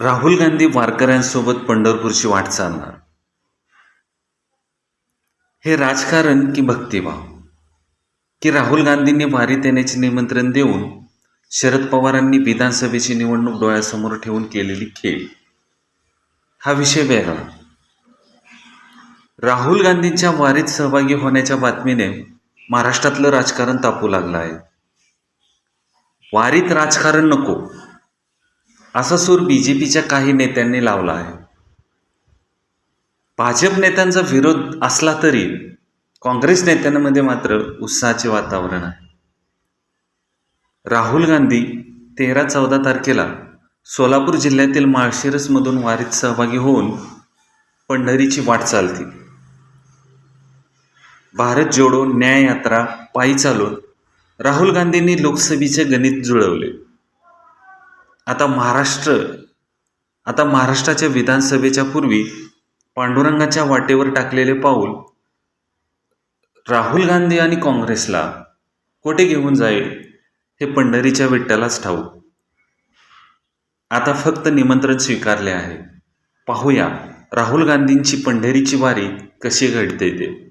राहुल गांधी वारकऱ्यांसोबत पंढरपूरची वाट चालणार. हे राजकारण की भक्तिभाव? की राहुल गांधींनी वारीत येण्याचे निमंत्रण देऊन शरद पवारांनी विधानसभेची निवडणूक डोळ्यासमोर ठेवून केलेली खेळ? हा विषय वेगळा. राहुल गांधींच्या वारीत सहभागी होण्याच्या बातमीने महाराष्ट्रातलं राजकारण तापू लागलं आहे. वारीत राजकारण नको. असा सूर बी जे पीच्या काही नेत्यांनी लावला आहे. भाजप नेत्यांचा विरोध असला तरी काँग्रेस नेत्यांमध्ये मात्र उत्साहाचे वातावरण आहे. राहुल गांधी तेरा चौदा तारखेला सोलापूर जिल्ह्यातील माळशिरसमधून वारीत सहभागी होऊन पंढरीची वाट चालतील. भारत जोडो न्याय यात्रा पायी चालून राहुल गांधींनी लोकसभेचे गणित जुळवले. आता महाराष्ट्र आता महाराष्ट्राच्या विधानसभेच्या पूर्वी पांडुरंगाच्या वाटेवर टाकलेले पाऊल राहुल गांधी आणि काँग्रेसला कोठे घेऊन जाईल हे पंढरीच्या विठ्ठलाच ठाऊक. आता फक्त निमंत्रण स्वीकारले आहे. पाहूया राहुल गांधींची पंढरीची वारी कशी घडते ते.